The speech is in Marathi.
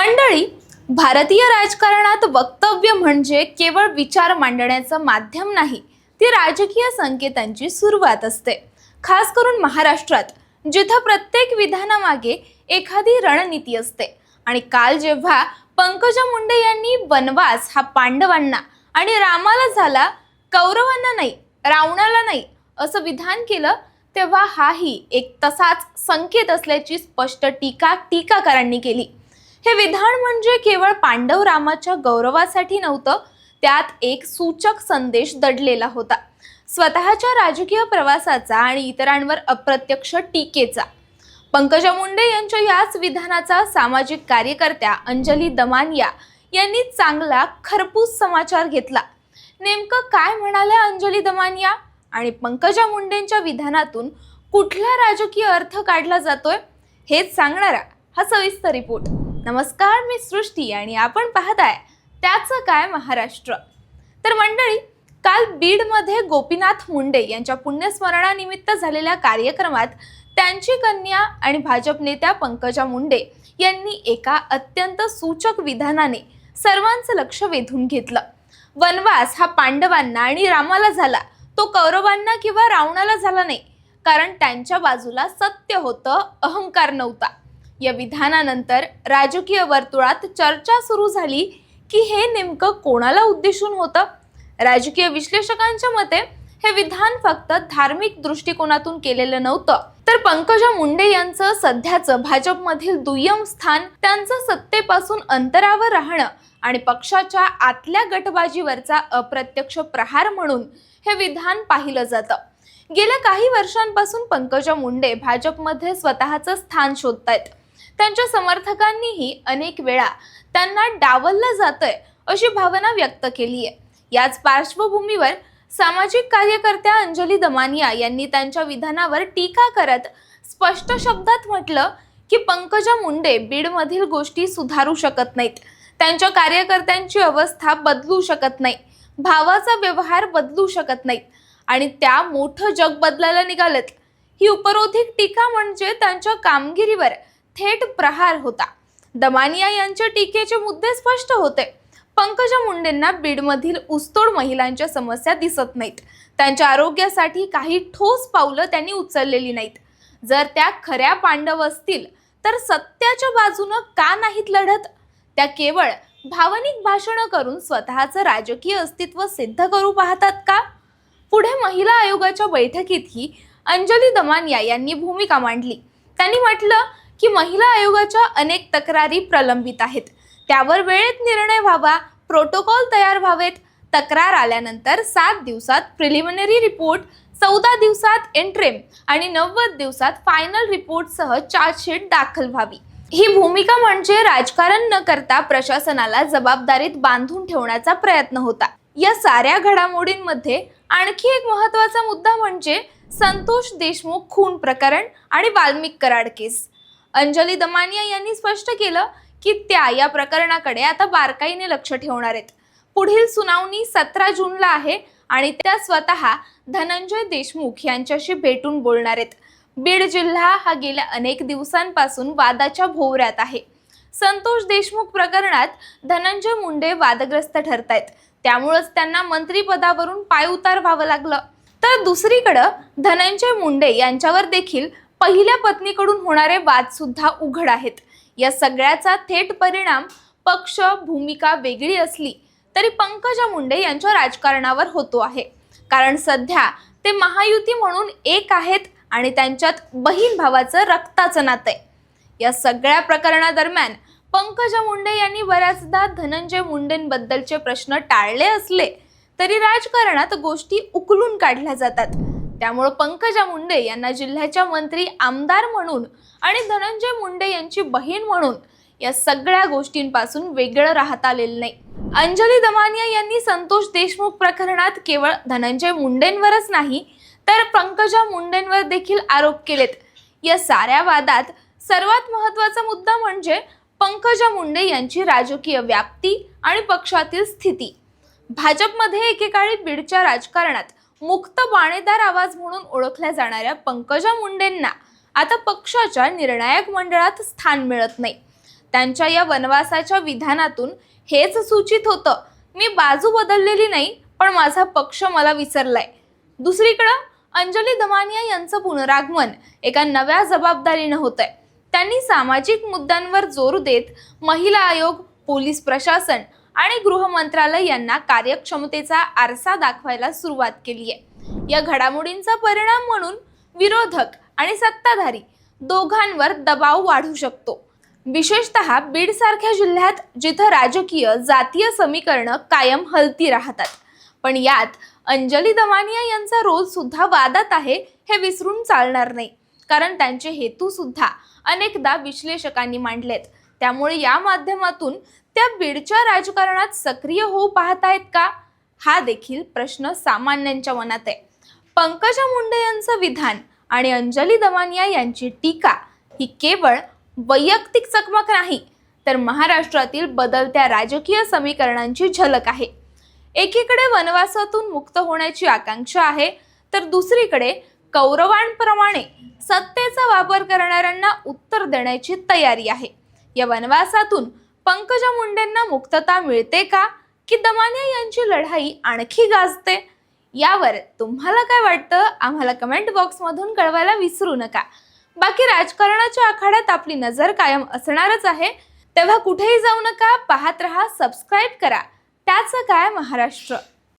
मंडळी भारतीय राजकारणात वक्तव्य म्हणजे केवळ विचार मांडण्याचं माध्यम नाही ती राजकीय संकेतांची सुरुवात असते. खास करून महाराष्ट्रात जिथं प्रत्येक विधानामागे एखादी रणनीती असते. आणि काल जेव्हा पंकजा मुंडे यांनी वनवास हा पांडवांना आणि रामाला झाला कौरवांना नाही रावणाला नाही असं विधान केलं तेव्हा हाही एक तसाच संकेत असल्याची स्पष्ट टीका टीकाकारांनी केली. हे विधान म्हणजे केवळ पांडव रामाच्या गौरवासाठी नव्हतं त्यात एक सूचक संदेश दडलेला होता. स्वतःच्या राजकीय प्रवासाचा आणि इतरांवर अप्रत्यक्ष टीकेचा. पंकजा मुंडे यांच्या याच विधानाचा सामाजिक कार्यकर्त्या अंजली दमानिया यांनी चांगला खरपूस समाचार घेतला. नेमकं काय म्हणाल्या अंजली दमानिया? आणि पंकजा मुंडेंच्या विधानातून कुठला राजकीय अर्थ काढला जातोय? हेच सांगणारा हा सविस्तर रिपोर्ट. नमस्कार मी सृष्टी आणि आपण पाहताय त्याचं काय महाराष्ट्र. तर मंडळी काल बीडमध्ये गोपीनाथ मुंडे यांच्या पुण्यस्मरणानिमित्त झालेल्या कार्यक्रमात त्यांची कन्या आणि भाजप नेत्या पंकजा मुंडे यांनी एका अत्यंत सूचक विधानाने सर्वांचं लक्ष वेधून घेतलं. वनवास हा पांडवांना आणि रामाला झाला. तो कौरवांना किंवा रावणाला झाला नाही कारण त्यांच्या बाजूला सत्य होतं अहंकार नव्हता. या विधानानंतर राजकीय वर्तुळात चर्चा सुरू झाली की हे नेमकं कोणाला उद्देशून होतं? राजकीय विश्लेषकांच्या मते हे विधान फक्त धार्मिक दृष्टिकोनातून केलेलं नव्हतं. तर पंकजा मुंडे यांचं सध्याचं भाजपमधील दुय्यम स्थान त्यांचं सत्तेपासून अंतरावर राहणं आणि पक्षाच्या आतल्या गटबाजीवरचा अप्रत्यक्ष प्रहार म्हणून हे विधान पाहिलं जातं. गेल्या काही वर्षांपासून पंकजा मुंडे भाजपमध्ये स्वतःचं स्थान शोधतायत. त्यांच्या समर्थकांनीही अनेक वेळा त्यांना डावललं जातंय अशी भावना व्यक्त केली आहे याच पार्श्वभूमीवर सामाजिक कार्यकर्त्या अंजली दमानिया यांनी त्यांच्या विधानावर टीका करत स्पष्ट शब्दात म्हटलं की पंकजा मुंडे बीडमधील गोष्टी सुधारू शकत नाहीत. त्यांच्या कार्यकर्त्यांची अवस्था बदलू शकत नाही. भावाचा व्यवहार बदलू शकत नाहीत. आणि त्या मोठं जग बदलायला निघालेत. ही उपरोधिक टीका म्हणजे त्यांच्या कामगिरीवर थेट प्रहार होता. दमानिया यांच्या टीकेचे मुद्दे स्पष्ट होते. पंकजा मुंडेंना बीडमधील उस्तोड महिलांच्या समस्या दिसत नाहीत. त्यांच्या आरोग्यासाठी काही ठोस पावलं त्यांनी उचललेली नाहीत. जर त्या खऱ्या पांडव असतील तर सत्याच्या बाजूनं का नाहीत लढत? त्या केवळ भावनिक भाषणं करून स्वतःचं राजकीय अस्तित्व सिद्ध करू पाहतात का? पुढे महिला आयोगाच्या बैठकीतही अंजली दमानिया यांनी भूमिका मांडली. त्यांनी म्हटलं की महिला आयोगाच्या अनेक तक्रारी प्रलंबित आहेत. त्यावर वेळेत निर्णय व्हावा प्रोटोकॉल तयार व्हावेत. तक्रार आल्यानंतर सात दिवसात प्रिलिमिनरी रिपोर्ट चौदा दिवसात एंट्रेम आणि नव्वद दिवसात फायनल रिपोर्टसह चार्जशीट दाखल व्हावी. ही भूमिका म्हणजे राजकारण न करता प्रशासनाला जबाबदारीत बांधून ठेवण्याचा प्रयत्न होता. या साऱ्या घडामोडींमध्ये आणखी एक महत्त्वाचा मुद्दा म्हणजे संतोष देशमुख खून प्रकरण आणि वाल्मिक कराड केस. अंजली दमानिया यांनी स्पष्ट केलं की त्या या प्रकरणाकडे आता बारकाईने लक्ष ठेवणार आहेत. पुढील सुनावणी सतरा जूनला आहे आणि त्या स्वतः धनंजय देशमुख यांच्याशी भेटून बोलणार आहेत. बीड जिल्हा हा गेल्या अनेक दिवसांपासून वादाच्या भोवऱ्यात आहे. संतोष देशमुख प्रकरणात धनंजय मुंडे वादग्रस्त ठरतायत. त्यामुळंच त्यांना मंत्रिपदावरून पायउतार व्हावं लागलं. तर दुसरीकडं धनंजय मुंडे यांच्यावर देखील पहिल्या पत्नीकडून होणारे वाद सुद्धा उघड आहेत. या सगळ्याचा थेट परिणाम पक्ष भूमिका वेगळी असली तरी पंकजा मुंडे यांच्या राजकारणावर होतो आहे. कारण सध्या ते महायुती म्हणून एक आहेत आणि त्यांच्यात बहीण भावाचं रक्ताचं नातं आहे. या सगळ्या प्रकरणादरम्यान पंकजा मुंडे यांनी बऱ्याचदा धनंजय मुंडेंबद्दलचे प्रश्न टाळले असले तरी राजकारणात गोष्टी उकलून काढल्या जातात. त्यामुळं पंकजा मुंडे यांना जिल्ह्याच्या मंत्री आमदार म्हणून आणि धनंजय मुंडे यांची बहीण म्हणून या सगळ्या गोष्टींपासून वेगळं राहता आलेलं नाही. अंजली दमानिया यांनी संतोष देशमुख प्रकरणात केवळ धनंजय मुंडेंवरच नाही तर पंकजा मुंडेंवर देखील आरोप केलेत. या साऱ्या वादात सर्वात महत्त्वाचा मुद्दा म्हणजे पंकजा मुंडे यांची राजकीय व्याप्ती आणि पक्षातील स्थिती. भाजपमध्ये एकेकाळी बीडच्या राजकारणात मुक्त बाणेदार आवाज म्हणून ओळखल्या जाणाऱ्या पंकजा मुंडेंना आता पक्षाच्या निर्णायक मंडळात स्थान मिळत नाही. त्यांच्या या वनवासाच्या विधानातून हेच सूचित होतं मी बाजू बदललेली नाही पण माझा पक्ष मला विसरलाय. दुसरीकडं अंजली दमानिया यांचं पुनरागमन एका नव्या जबाबदारीनं होतंय. त्यांनी सामाजिक मुद्द्यांवर जोर देत महिला आयोग पोलीस प्रशासन आणि गृह मंत्रालय यांना कार्यक्षमतेचा आरसा दाखवायला सुरुवात केली आहे. या घडामोडींचा परिणाम म्हणून विरोधक आणि सत्ताधारी दोघांवर दबाव वाढू शकतो. विशेषतः बीड सारख्या जिल्ह्यात जिथं राजकीय जातीय समीकरणं कायम हलती राहतात. पण यात अंजली दमानिया यांचा रोल सुद्धा वादात आहे हे विसरून चालणार नाही. कारण त्यांचे हेतू सुद्धा अनेकदा विश्लेषकांनी मांडलेत. त्यामुळे या माध्यमातून त्या बीडच्या राजकारणात सक्रिय होऊ पाहतायत का? हा देखील प्रश्न सामान्यांच्या मनात आहे. पंकजा मुंडे यांचं विधान आणि अंजली दमानिया यांची टीका ही केवळ वैयक्तिक चकमक नाही तर महाराष्ट्रातील बदलत्या राजकीय समीकरणांची झलक आहे. एकीकडे वनवासातून मुक्त होण्याची आकांक्षा आहे तर दुसरीकडे कौरवांप्रमाणे सत्तेचा वापर करणाऱ्यांना उत्तर देण्याची तयारी आहे. या वनवासातून पंकजा मुंडेंना मुक्तता मिळते का? की दमानिया यांची लढाई आणखी गाजते? यावर तुम्हाला काय वाटतं? आम्हाला कमेंट बॉक्समधून कळवायला विसरू नका. बाकी राजकारणाच्या आखाड्यात आपली नजर कायम असणारच आहे. तेव्हा कुठेही जाऊ नका पाहत रहा सबस्क्राईब करा. त्याचं काय महाराष्ट्र?